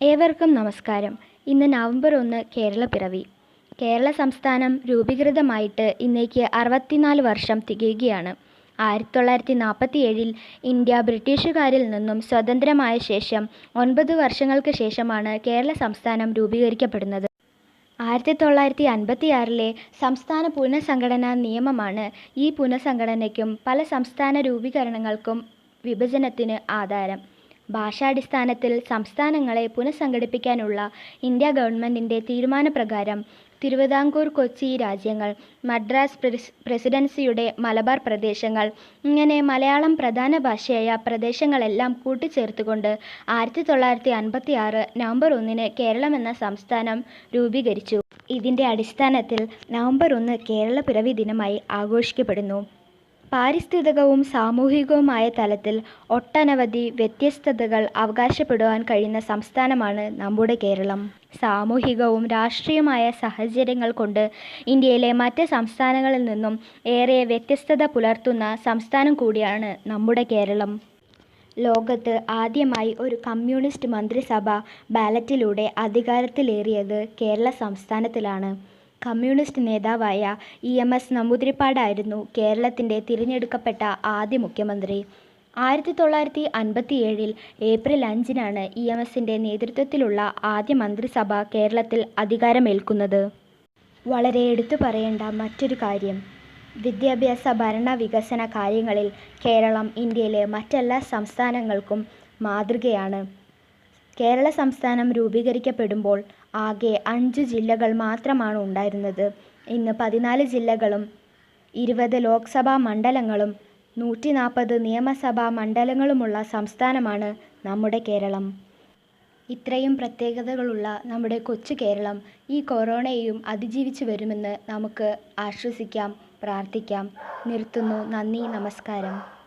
ഏവർക്കും നമസ്കാരം. ഇന്ന് നവംബർ ഒന്ന് കേരള പിറവി. കേരള സംസ്ഥാനം രൂപീകൃതമായിട്ട് ഇന്നേക്ക് അറുപത്തിനാല് വർഷം തികയുകയാണ്. ആയിരത്തി തൊള്ളായിരത്തി നാൽപ്പത്തി ഏഴിൽ ഇന്ത്യ ബ്രിട്ടീഷുകാരിൽ നിന്നും സ്വതന്ത്രമായ ശേഷം ഒൻപത് വർഷങ്ങൾക്ക് ശേഷമാണ് കേരള സംസ്ഥാനം രൂപീകരിക്കപ്പെടുന്നത്. ആയിരത്തി തൊള്ളായിരത്തി അൻപത്തിയാറിലെ സംസ്ഥാന പുനഃസംഘടനാ നിയമമാണ് ഈ പുനഃസംഘടനയ്ക്കും പല സംസ്ഥാന രൂപീകരണങ്ങൾക്കും വിഭജനത്തിന് ആധാരം. ഭാഷാടിസ്ഥാനത്തിൽ സംസ്ഥാനങ്ങളെ പുനഃസംഘടിപ്പിക്കാനുള്ള ഇന്ത്യ ഗവൺമെന്റിന്റെ തീരുമാനപ്രകാരം തിരുവിതാംകൂർ കൊച്ചി രാജ്യങ്ങൾ മദ്രാസ് പ്രസിഡൻസിയുടെ മലബാർ പ്രദേശങ്ങൾ ഇങ്ങനെ മലയാളം പ്രധാന ഭാഷയായ പ്രദേശങ്ങളെല്ലാം കൂട്ടിച്ചേർത്തുകൊണ്ട് ആയിരത്തി തൊള്ളായിരത്തി അൻപത്തി ആറ് നവംബർ ഒന്നിന് കേരളം എന്ന സംസ്ഥാനം രൂപീകരിച്ചു. ഇതിന്റെ അടിസ്ഥാനത്തിൽ നവംബർ ഒന്ന് കേരള പിറവി ദിനമായി ആഘോഷിക്കപ്പെടുന്നു. പാരിസ്ഥിതികവും സാമൂഹികവുമായ തലത്തിൽ ഒട്ടനവധി വ്യത്യസ്തതകൾ അവകാശപ്പെടുവാൻ കഴിയുന്ന സംസ്ഥാനമാണ് നമ്മുടെ കേരളം. സാമൂഹികവും രാഷ്ട്രീയമായ സാഹചര്യങ്ങൾ കൊണ്ട് ഇന്ത്യയിലെ മറ്റ് സംസ്ഥാനങ്ങളിൽ നിന്നും ഏറെ വ്യത്യസ്തത പുലർത്തുന്ന സംസ്ഥാനം കൂടിയാണ് നമ്മുടെ കേരളം. ലോകത്ത് ആദ്യമായി ഒരു കമ്മ്യൂണിസ്റ്റ് മന്ത്രിസഭ ബാലറ്റിലൂടെ അധികാരത്തിലേറിയത് കേരള സംസ്ഥാനത്തിലാണ്. കമ്മ്യൂണിസ്റ്റ് നേതാവായ ഇ എം എസ് നമ്പൂതിരിപ്പാടായിരുന്നു കേരളത്തിന്റെ തിരഞ്ഞെടുക്കപ്പെട്ട ആദ്യ മുഖ്യമന്ത്രി. ആയിരത്തി തൊള്ളായിരത്തി അൻപത്തിയേഴിൽ ഏപ്രിൽ അഞ്ചിനാണ് ഇ എം എസിന്റെ നേതൃത്വത്തിലുള്ള ആദ്യ മന്ത്രിസഭ കേരളത്തിൽ അധികാരമേൽക്കുന്നത്. വളരെ എടുത്തു പറയേണ്ട മറ്റൊരു കാര്യം. വിദ്യാഭ്യാസ ഭരണ വികസന കാര്യങ്ങളിൽ കേരളം ഇന്ത്യയിലെ മറ്റെല്ലാ സംസ്ഥാനങ്ങൾക്കും മാതൃകയാണ്. കേരള സംസ്ഥാനം രൂപീകരിക്കപ്പെടുമ്പോൾ ആകെ അഞ്ച് ജില്ലകൾ മാത്രമാണ് ഉണ്ടായിരുന്നത്. ഇന്ന് പതിനാല് ജില്ലകളും ഇരുപത് ലോക്സഭാ മണ്ഡലങ്ങളും നൂറ്റി നാൽപ്പത് നിയമസഭാ മണ്ഡലങ്ങളുമുള്ള സംസ്ഥാനമാണ് നമ്മുടെ കേരളം. ഇത്രയും പ്രത്യേകതകളുള്ള നമ്മുടെ കൊച്ചു കേരളം ഈ കൊറോണയെയും അതിജീവിച്ചു വരുമെന്ന് നമുക്ക് ആശ്വസിക്കാം പ്രാർത്ഥിക്കാം. നിർത്തുന്നു. നന്ദി. നമസ്കാരം.